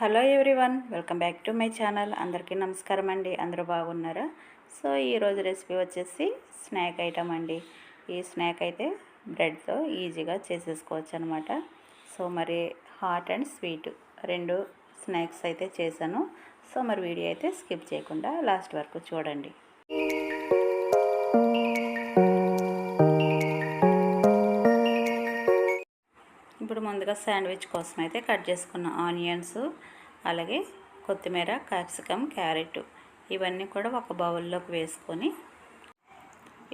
Hello everyone welcome back to my channel. అందరికీ నమస్కారం అండి. అందరూ బాగున్నారా? సో ఈరోజు రెసిపీ వచ్చేసి స్నాక్ ఐటమ్ అండి. ఈ స్నాక్ అయితే బ్రెడ్తో ఈజీగా చేసేసుకోవచ్చు అనమాట సో మరి హాట్ అండ్ స్వీట్ రెండు స్నాక్స్ అయితే చేశాను. సో మరి వీడియో అయితే స్కిప్ చేయకుండా లాస్ట్ వరకు చూడండి. ముందుగా శాండ్విచ్ కోసం అయితే కట్ చేసుకున్న ఆనియన్స్ అలాగే కొత్తిమీర క్యాప్సికమ్ క్యారెట్ ఇవన్నీ కూడా ఒక బౌల్లోకి వేసుకొని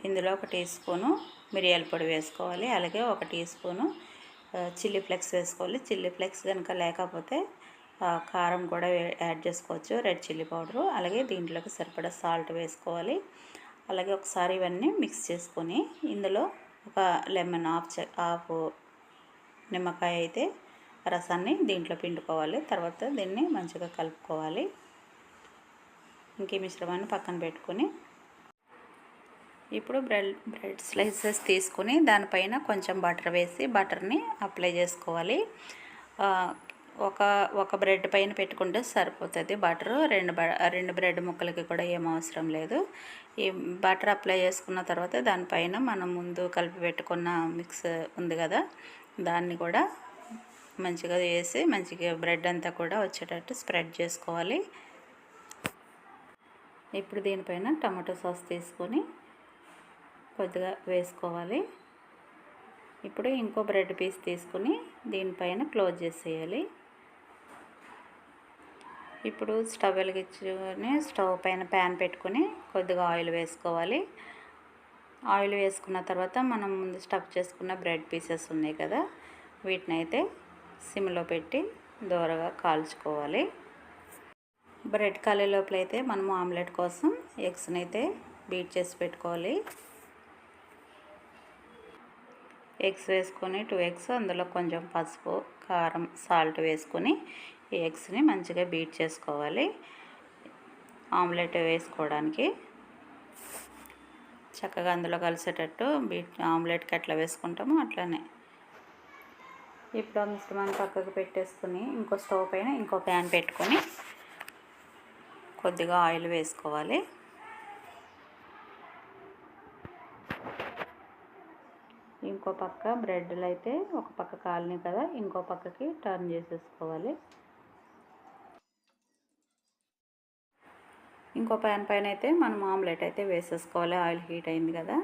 ఇందులో ఒక టీ స్పూను మిరియాల పొడి వేసుకోవాలి. అలాగే ఒక టీ స్పూను చిల్లీ ఫ్లెక్స్ వేసుకోవాలి. చిల్లీ ఫ్లెక్స్ కనుక లేకపోతే కారం కూడా యాడ్ చేసుకోవచ్చు. రెడ్ చిల్లీ పౌడరు అలాగే దీంట్లోకి సరిపడా సాల్ట్ వేసుకోవాలి. అలాగే ఒకసారి ఇవన్నీ మిక్స్ చేసుకొని ఇందులో ఒక లెమన్ హాఫ్ చె హాఫ్ నిమ్మకాయ అయితే రసాన్ని దీంట్లో పిండుకోవాలి. తర్వాత దీన్ని మంచిగా కలుపుకోవాలి. ఇంకే మిశ్రమాన్ని పక్కన పెట్టుకొని ఇప్పుడు బ్రెడ్ బ్రెడ్ స్లైసెస్ తీసుకొని దానిపైన కొంచెం బటర్ వేసి బటర్ని అప్లై చేసుకోవాలి. ఒక ఒక బ్రెడ్ పైన పెట్టుకుంటే సరిపోతుంది బటర్. రెండు బ- రెండు బ్రెడ్ ముక్కలకి కూడా ఏం అవసరం లేదు. ఈ బటర్ అప్లై చేసుకున్న తర్వాత దానిపైన మనం ముందు కలిపి పెట్టుకున్న మిక్స్ ఉంది కదా దాన్ని కూడా మంచిగా వేసి మంచిగా బ్రెడ్ అంతా కూడా వచ్చేటట్టు స్ప్రెడ్ చేసుకోవాలి. ఇప్పుడు దీనిపైన టమాటో సాస్ తీసుకొని కొద్దిగా వేసుకోవాలి. ఇప్పుడు ఇంకో బ్రెడ్ పీస్ తీసుకుని దీనిపైన క్లోజ్ చేసేయాలి. ఇప్పుడు స్టవ్ వెలిగించుకొని స్టవ్ పైన ప్యాన్ పెట్టుకొని కొద్దిగా ఆయిల్ వేసుకోవాలి. ఆయిల్ వేసుకున్న తర్వాత మనం ముందు స్టఫ్ చేసుకున్న బ్రెడ్ పీసెస్ ఉన్నాయి కదా వీటిని అయితే సిమ్లో పెట్టి దూరగా కాల్చుకోవాలి. బ్రెడ్ కాలే లోపల అయితే మనం ఆమ్లెట్ కోసం ఎగ్స్ని అయితే బీట్ చేసి పెట్టుకోవాలి. ఎగ్స్ వేసుకొని టూ ఎగ్స్ అందులో కొంచెం పసుపు కారం సాల్ట్ వేసుకొని ఈ ఎగ్స్ని మంచిగా బీట్ చేసుకోవాలి. ఆమ్లెట్ వేసుకోవడానికి చక్కగా అందులో కలిసేటట్టు బీట్ ఆమ్లెట్కి అట్లా వేసుకుంటామో అట్లానే. ఇప్పుడు ఆ మిశ్రమాన్ని పక్కకు పెట్టేసుకుని ఇంకో స్టవ్ పైన ఇంకో ప్యాన్ పెట్టుకొని కొద్దిగా ఆయిల్ వేసుకోవాలి. ఇంకో పక్క బ్రెడ్లు అయితే ఒక పక్క కాలనీ కదా ఇంకో పక్కకి టర్న్ చేసేసుకోవాలి. ఇంకో ప్యాన్ పైన అయితే మనం ఆమ్లెట్ అయితే వేసేసుకోవాలి. ఆయిల్ హీట్ అయింది కదా.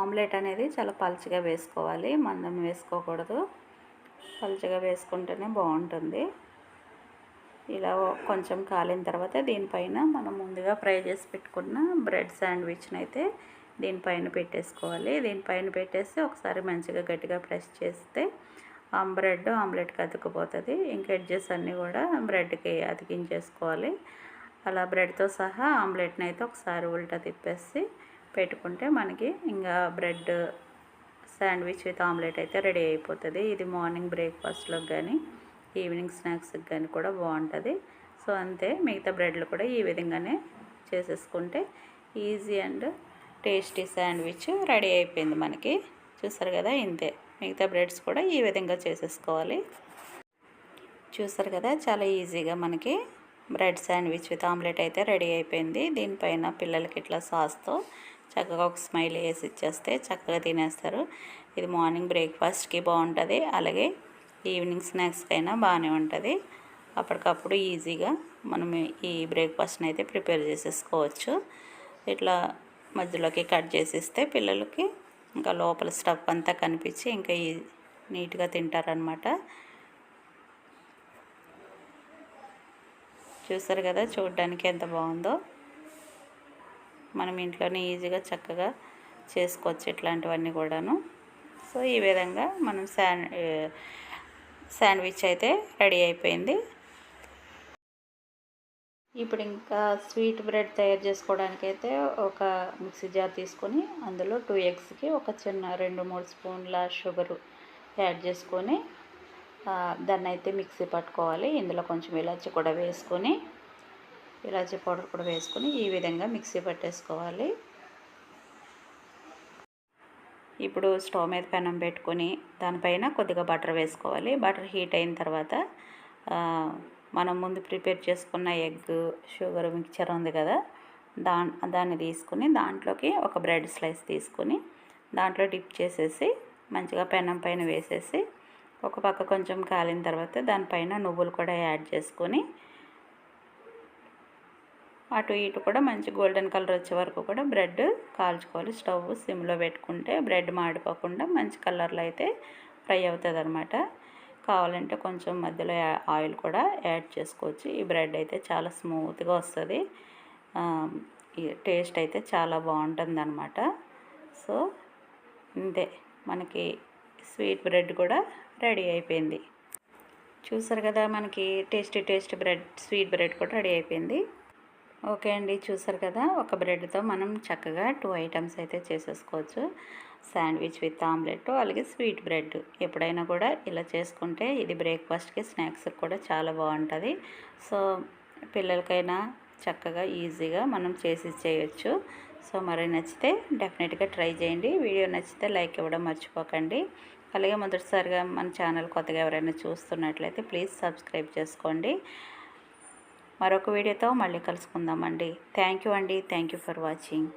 ఆమ్లెట్ అనేది చాలా పలుచగా వేసుకోవాలి. మందం వేసుకోకూడదు. పలుచగా వేసుకుంటేనే బాగుంటుంది. ఇలా కొంచెం కాలిన తర్వాత దీనిపైన మనం ముందుగా ఫ్రై చేసి పెట్టుకున్న బ్రెడ్ శాండ్విచ్ని అయితే దీనిపైన పెట్టేసుకోవాలి. దీనిపైన పెట్టేసి ఒకసారి మంచిగా గట్టిగా ప్రెస్ చేస్తే ఆ బ్రెడ్ ఆమ్లెట్కి అతుకుపోతుంది. ఇంకా ఎడ్జెస్ అన్నీ కూడా బ్రెడ్కి అతికించేసుకోవాలి. అలా బ్రెడ్తో సహా ఆమ్లెట్ని అయితే ఒకసారి ఉల్టా తిప్పేసి పెట్టుకుంటే మనకి ఇంకా బ్రెడ్ శాండ్విచ్ విత్ ఆమ్లెట్ అయితే రెడీ అయిపోతుంది. ఇది మార్నింగ్ బ్రేక్ఫాస్ట్లోకి కానీ ఈవినింగ్ స్నాక్స్కి కానీ కూడా బాగుంటుంది. సో అంతే మిగతా బ్రెడ్లు కూడా ఈ విధంగానే చేసేసుకుంటే easy and tasty sandwich ready అయిపోయింది మనకి. చూసారు కదా ఇంతే. మిగతా బ్రెడ్స్ కూడా ఈ విధంగా చేసేసుకోవాలి. చూసారు కదా చాలా ఈజీగా మనకి బ్రెడ్ శాండ్విచ్ విత్ ఆమ్లెట్ అయితే రెడీ అయిపోయింది. దీనిపైన పిల్లలకి ఇట్లా సాస్తో చక్కగా ఒక స్మైల్ వేసి ఇచ్చేస్తే చక్కగా తినేస్తారు. ఇది మార్నింగ్ బ్రేక్ఫాస్ట్కి బాగుంటుంది. అలాగే ఈవినింగ్ స్నాక్స్కి అయినా బాగానే ఉంటుంది. అప్పటికప్పుడు ఈజీగా మనం ఈ బ్రేక్ఫాస్ట్ని అయితే ప్రిపేర్ చేసేసుకోవచ్చు. ఇట్లా మధ్యలోకి కట్ చేసిస్తే పిల్లలకి ఇంకా లోపల స్టఫ్ అంతా కనిపించి ఇంకా ఈ నీట్గా తింటారనమాట చూసారు కదా చూడడానికి ఎంత బాగుందో. మనం ఇంట్లోనే ఈజీగా చక్కగా చేసుకోవచ్చు ఇట్లాంటివన్నీ కూడాను. సో ఈ విధంగా మనం శాండ్ శాండ్విచ్ అయితే రెడీ అయిపోయింది. ఇప్పుడు ఇంకా స్వీట్ బ్రెడ్ తయారు చేసుకోవడానికి అయితే ఒక మిక్సీ జార్ తీసుకొని అందులో టూ ఎగ్స్కి ఒక చిన్న రెండు మూడు స్పూన్ల షుగరు యాడ్ చేసుకొని దాన్ని అయితే మిక్సీ పట్టుకోవాలి. ఇందులో కొంచెం ఇలాచి కూడా వేసుకొని ఇలాచి పౌడర్ కూడా వేసుకొని ఈ విధంగా మిక్సీ పట్టేసుకోవాలి. ఇప్పుడు స్టవ్ మీద పెనం పెట్టుకొని దానిపైన కొద్దిగా బటర్ వేసుకోవాలి. బటర్ హీట్ అయిన తర్వాత మనం ముందు ప్రిపేర్ చేసుకున్న ఎగ్ షుగర్ మిక్చర్ ఉంది కదా దా దాన్ని తీసుకుని దాంట్లోకి ఒక బ్రెడ్ స్లైస్ తీసుకుని దాంట్లో డిప్ చేసేసి మంచిగా పెనం పైన వేసేసి ఒక పక్క కొంచెం కాలిన తర్వాత దానిపైన నువ్వులు కూడా యాడ్ చేసుకొని అటు ఇటు కూడా మంచి గోల్డెన్ కలర్ వచ్చే వరకు కూడా బ్రెడ్ కాల్చుకోవాలి. స్టవ్ సిమ్లో పెట్టుకుంటే బ్రెడ్ మాడిపోకుండా మంచి కలర్లో అయితే ఫ్రై అవుతుంది అనమాట కావాలంటే కొంచెం మధ్యలో ఆయిల్ కూడా యాడ్ చేసుకోవచ్చు. ఈ బ్రెడ్ అయితే చాలా స్మూత్గా వస్తుంది. ఈ టేస్ట్ అయితే చాలా బాగుంటుంది అనమాట సో ఇంతే. మనకి స్వీట్ బ్రెడ్ కూడా రెడీ అయిపోయింది. చూసారు కదా మనకి tasty taste bread sweet bread కూడా రెడీ అయిపోయింది. ఓకే అండి చూసారు కదా ఒక బ్రెడ్తో మనం చక్కగా టూ ఐటమ్స్ అయితే చేసేసుకోవచ్చు. శాండ్విచ్ విత్ ఆమ్లెట్ అలాగే స్వీట్ బ్రెడ్. ఎప్పుడైనా కూడా ఇలా చేసుకుంటే ఇది బ్రేక్ఫాస్ట్కి స్నాక్స్కి కూడా చాలా బాగుంటుంది. సో పిల్లలకైనా చక్కగా ఈజీగా మనం చేసి చేయొచ్చు సో మరి నచ్చితే డెఫినెట్గా ట్రై చేయండి. వీడియో నచ్చితే లైక్ ఇవ్వడం మర్చిపోకండి. అలాగే మొదటిసారిగా మన ఛానల్ కొత్తగా ఎవరైనా చూస్తున్నట్లయితే ప్లీజ్ సబ్స్క్రైబ్ చేసుకోండి. మరొక వీడియోతో మళ్ళీ కలుసుకుందామండి. థ్యాంక్ యూ అండి. Thank you for watching.